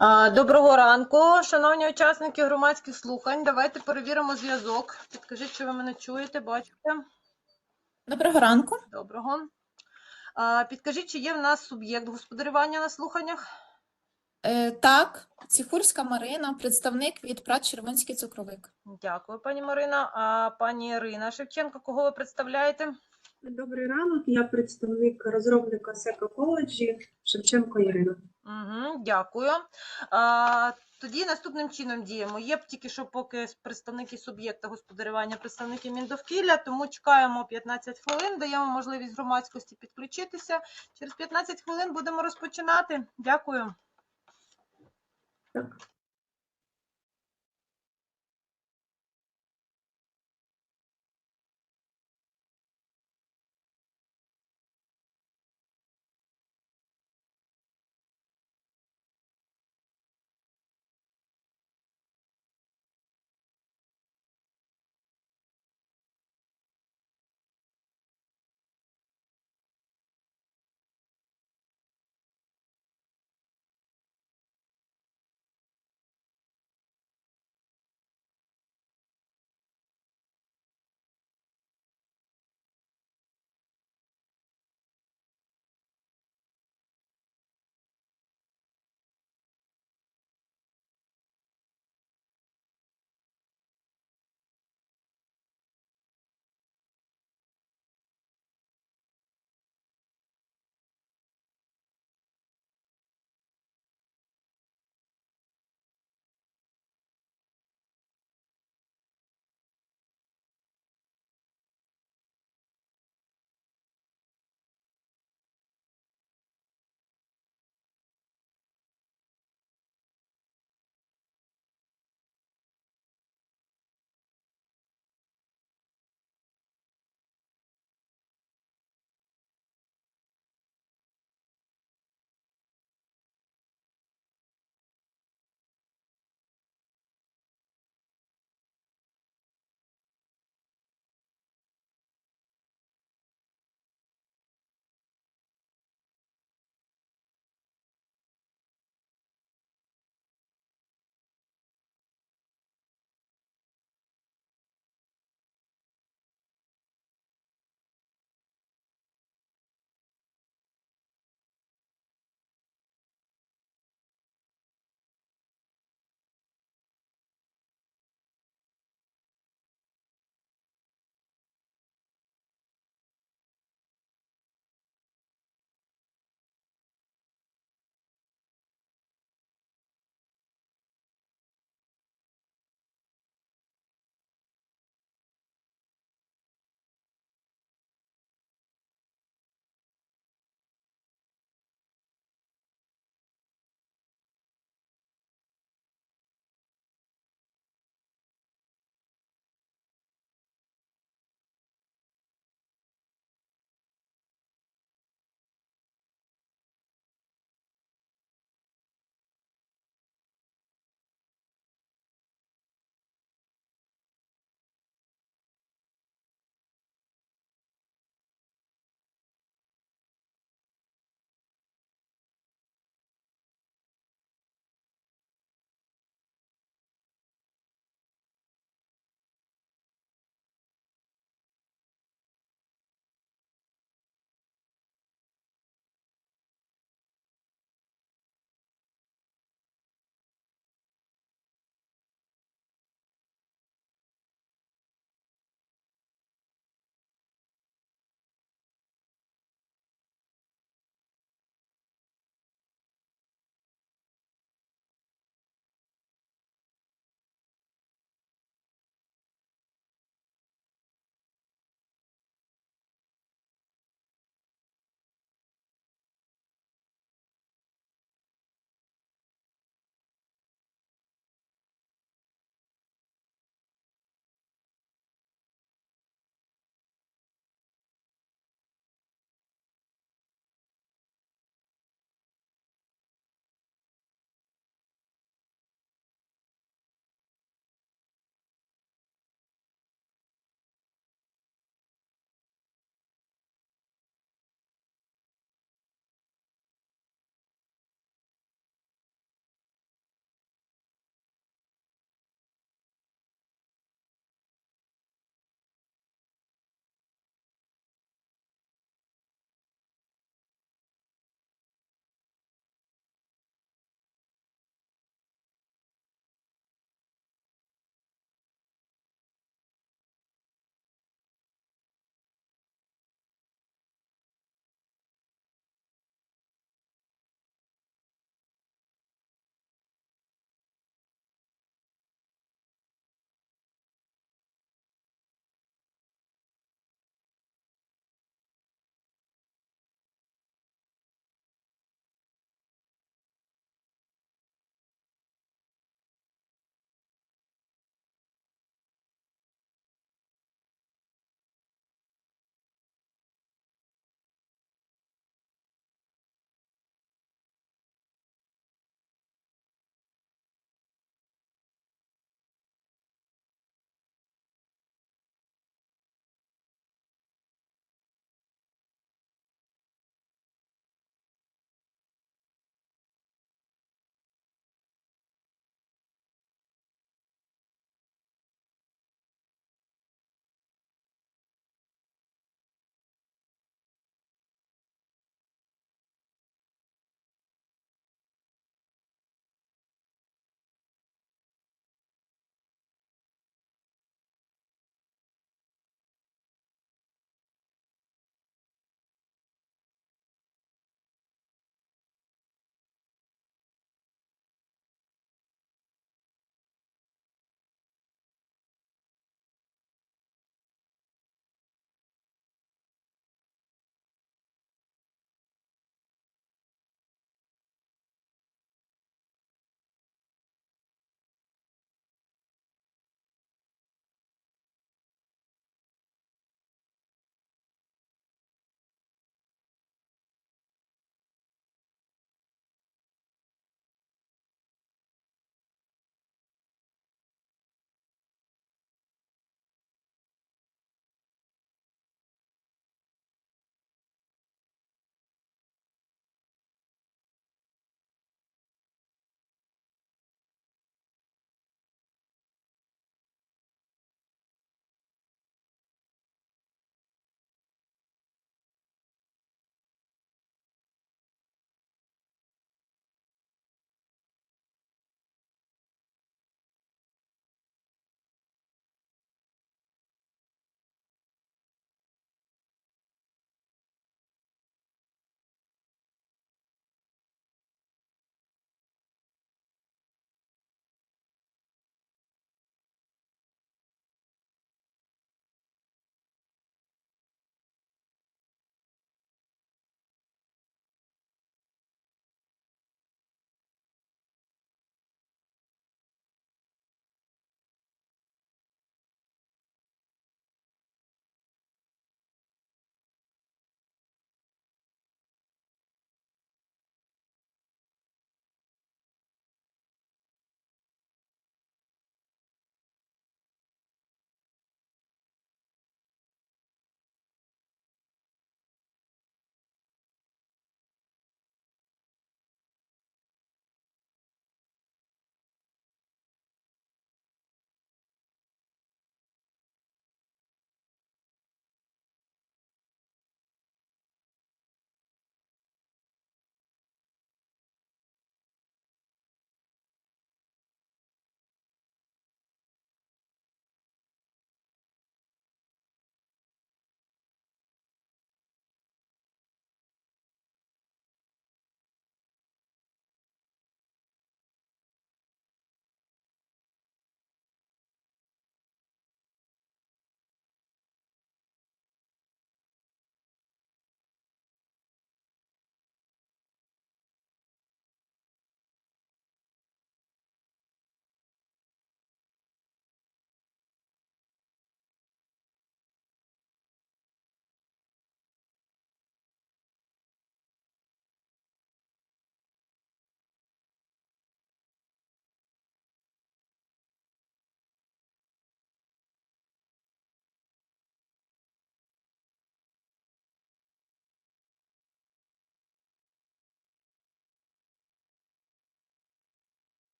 Доброго ранку, шановні учасники громадських слухань. Давайте перевіримо зв'язок. Підкажіть, чи ви мене чуєте, бачите? Доброго ранку. Доброго. Підкажіть, чи є в нас суб'єкт господарювання на слуханнях? Е, так, Ціхурська Марина, представник від ПРАТ Червонський цукровик. Дякую, пані Марина. А пані Ірина Шевченко, кого ви представляєте? Добрий ранок, я представник розробника Сека коледжі Шевченко Ірина. Угу, дякую. А, тоді наступним чином діємо. Є б тільки що поки представники суб'єкта господарювання, представники Міндовкілля, тому чекаємо 15 хвилин, даємо можливість громадськості підключитися. Через 15 хвилин будемо розпочинати. Дякую. Так.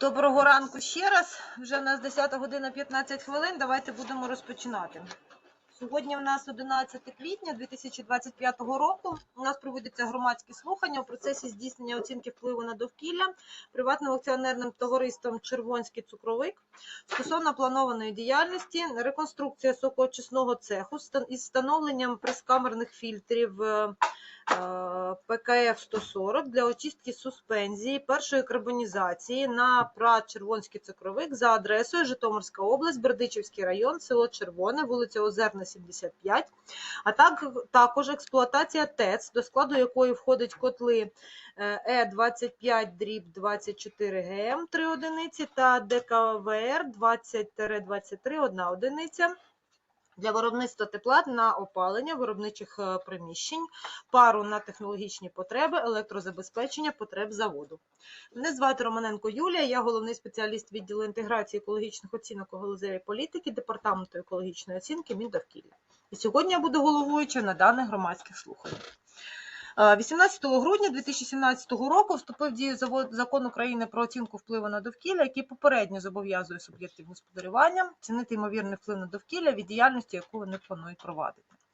Доброго ранку ще раз. Вже в нас 10 година 15 хвилин. Давайте будемо розпочинати. Сьогодні в нас 11 квітня 2025 року. У нас проводяться громадські слухання у процесі здійснення оцінки впливу на довкілля приватним акціонерним товариством Червонський цукровик стосовно планованої діяльності, реконструкція сокоочисного цеху із встановленням прескамерних фільтрів е, е, ПКФ 140 для очистки суспензії першої карбонізації на ПРА Червонський цукровик за адресою Житомирська область, Бердичівський район, село Червоне, вулиця Озерна, 75, а так, також експлуатація ТЕЦ, до складу якої входить котли е 25 дріб 24 ГМ 3 одиниці та ДКВР 20-23 1 одиниця для виробництва тепла на опалення виробничих е, приміщень, пару на технологічні потреби, електрозабезпечення потреб заводу. Мене звати Романенко Юлія, я головний спеціаліст відділу інтеграції екологічних оцінок у галузеві політики Департаменту екологічної оцінки Міндовкілля. І сьогодні я буду головуюча на даних громадських слуханнях. Е, 18 грудня 2017 року вступив в дію закон України про оцінку впливу на довкілля, який попередньо зобов'язує суб'єктів господарювання цінити ймовірний вплив на довкілля від діяльності, яку вони планують провадити.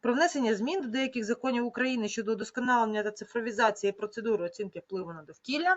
про внесення змін до деяких законів України щодо удосконалення та цифровізації процедури оцінки впливу на довкілля,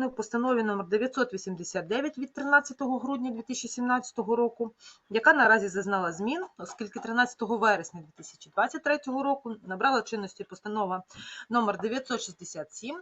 у постанові номер 989 від 13 грудня 2017 року, яка наразі зазнала змін, оскільки 13 вересня 2023 року набрала чинності постанова номер 967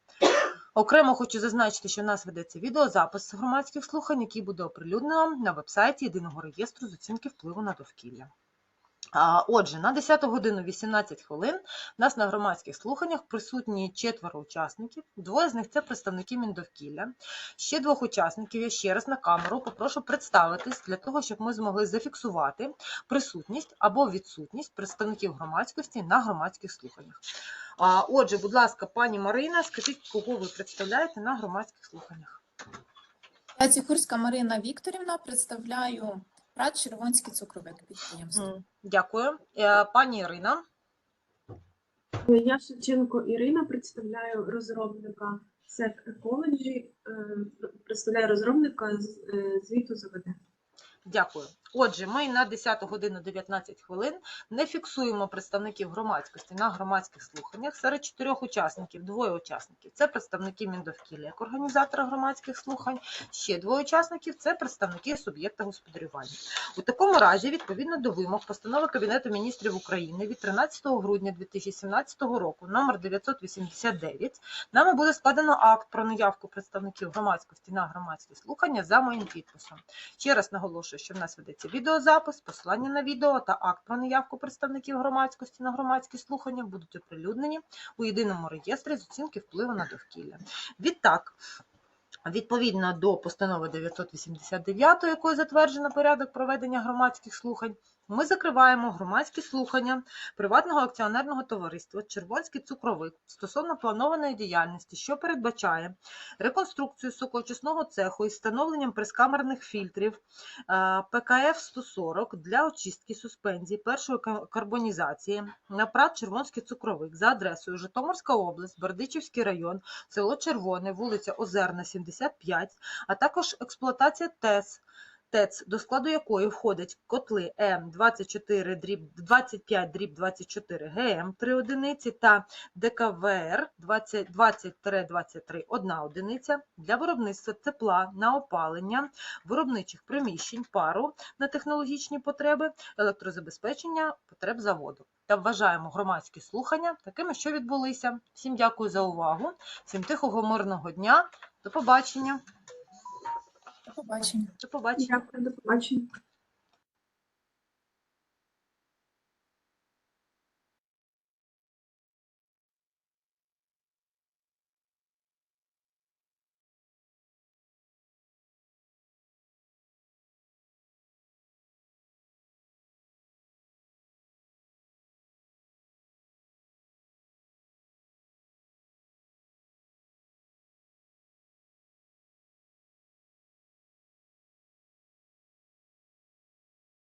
Окремо хочу зазначити, що в нас ведеться відеозапис громадських слухань, який буде оприлюднено на вебсайті єдиного реєстру з оцінки впливу на довкілля. Отже, на 10 годину 18 хвилин у нас на громадських слуханнях присутні четверо учасників. Двоє з них це представники Міндовкілля. Ще двох учасників я ще раз на камеру попрошу представитись для того, щоб ми змогли зафіксувати присутність або відсутність представників громадськості на громадських слуханнях. А, Отже, будь ласка, пані Марина, скажіть, кого ви представляєте на громадських слуханнях? Я Ціхурська Марина Вікторівна, представляю ПРАТ Червонський цукровик підприємство. Дякую. Е, Пані Ірина. Я Шевченко Ірина, представляю розробника SEC Ecology, е, представляю розробника з- е, звіту ЗВД. Дякую. Отже, ми на 10 годину 19 хвилин не фіксуємо представників громадськості на громадських слуханнях. Серед чотирьох учасників двоє учасників це представники Міндовкілля як організатора громадських слухань. Ще двоє учасників це представники суб'єкта господарювання. У такому разі, відповідно до вимог постанови Кабінету міністрів України від 13 грудня 2017 року, номер 989, нами буде складено акт про наявку представників громадськості на громадські слухання за моїм підписом. Ще раз наголошую, що в нас ведеться відеозапис, посилання на відео та акт про наявку представників громадськості на громадські слухання будуть оприлюднені у єдиному реєстрі з оцінки впливу на довкілля. Відтак, відповідно до постанови 989, якою затверджено порядок проведення громадських слухань, ми закриваємо громадські слухання приватного акціонерного товариства Червонський цукровик стосовно планованої діяльності, що передбачає реконструкцію сокоочисного цеху із встановленням прескамерних фільтрів е, ПКФ 140 для очистки суспензії першої карбонізації на ПРАТ Червонський цукровик за адресою Житомирська область, Бердичівський район, село Червоне, вулиця Озерна, 75, а також експлуатація ТЕС ТЕЦ, до складу якої входять котли М24 дріб 25 дріб 24 ГМ 3 одиниці та ДКВР 20-23 1 одиниця для виробництва тепла на опалення, виробничих приміщень, пару на технологічні потреби, електрозабезпечення потреб заводу. Та вважаємо громадські слухання такими, що відбулися. Всім дякую за увагу, всім тихого мирного дня. До побачення. Побачення. До побачення. Дякую, до побачення.